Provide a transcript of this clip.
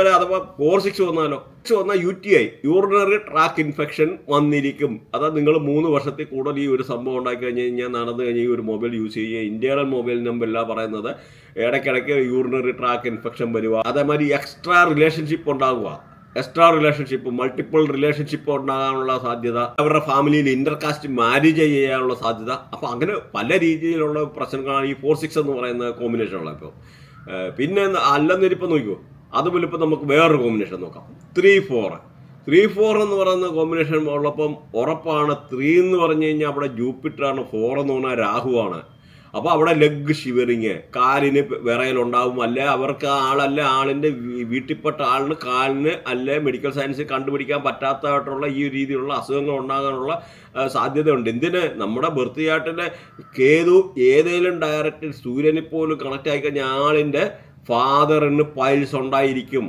അതേപോലെ അഥവാ four six വന്നാലോ സിക്സ് വന്നാൽ U T I urinary tract infection വന്നിരിക്കും. അതാ നിങ്ങൾ മൂന്ന് വർഷത്തിൽ കൂടുതൽ ഈ ഒരു സംഭവം ഉണ്ടാക്കി കഴിഞ്ഞ് കഴിഞ്ഞാൽ നടന്നു കഴിഞ്ഞാൽ ഈ ഒരു മൊബൈൽ യൂസ് ചെയ്യുക. ഇന്ത്യയുടെ മൊബൈൽ നമ്പർ അല്ല പറയുന്നത് ഇടയ്ക്കിടയ്ക്ക് യൂറിനറി ട്രാക്ക് ഇൻഫെക്ഷൻ വരിക. അതേമാതിരി എക്സ്ട്രാ റിലേഷൻഷിപ്പ് ഉണ്ടാകുക എക്സ്ട്രാ റിലേഷൻഷിപ്പ് മൾട്ടിപ്പിൾ റിലേഷൻഷിപ്പ് ഉണ്ടാകാനുള്ള സാധ്യത അവരുടെ ഫാമിലിയിൽ ഇന്റർകാസ്റ്റ് മാരേജ് ചെയ്യാനുള്ള സാധ്യത. അപ്പോൾ അങ്ങനെ പല രീതിയിലുള്ള പ്രശ്നങ്ങളാണ് ഈ ഫോർ സിക്സ് എന്ന് പറയുന്ന കോമ്പിനേഷനുള്ള ഇപ്പോൾ പിന്നെ അല്ലെന്നിരിപ്പം നോക്കിക്കോ. അതുപോലെ ഇപ്പം നമുക്ക് വേറൊരു കോമ്പിനേഷൻ നോക്കാം. ത്രീ ഫോർ ത്രീ ഫോർ എന്ന് പറയുന്ന കോമ്പിനേഷൻ ഉള്ളപ്പം ഉറപ്പാണ് ത്രീ എന്ന് പറഞ്ഞു കഴിഞ്ഞാൽ അവിടെ ജൂപ്പിറ്ററാണ് ഫോർ എന്ന് പറഞ്ഞാൽ രാഹുവാണ്. അപ്പോൾ അവിടെ ലെഗ് ഷിവറിങ് കാലിന് വിറയലുണ്ടാവും. അല്ലെ അവർക്ക് ആളല്ല ആളിന്റെ വീട്ടിൽപ്പെട്ട ആളിന് കാലിന് അല്ലെ മെഡിക്കൽ സയൻസ് കണ്ടുപിടിക്കാൻ പറ്റാത്തതായിട്ടുള്ള ഈ രീതിയിലുള്ള അസുഖങ്ങൾ ഉണ്ടാകാനുള്ള സാധ്യതയുണ്ട്. എന്തിന്? നമ്മുടെ ബർത്ത് ചാർട്ടിലെ കേതു ഏതെങ്കിലും ഡയറക്റ്റ് സൂര്യനെപ്പോലും പോലും കണക്ട് ആയി കഴിഞ്ഞാൽ ആളിന്റെ ഫാദറിന് പൈൽസ് ഉണ്ടായിരിക്കും.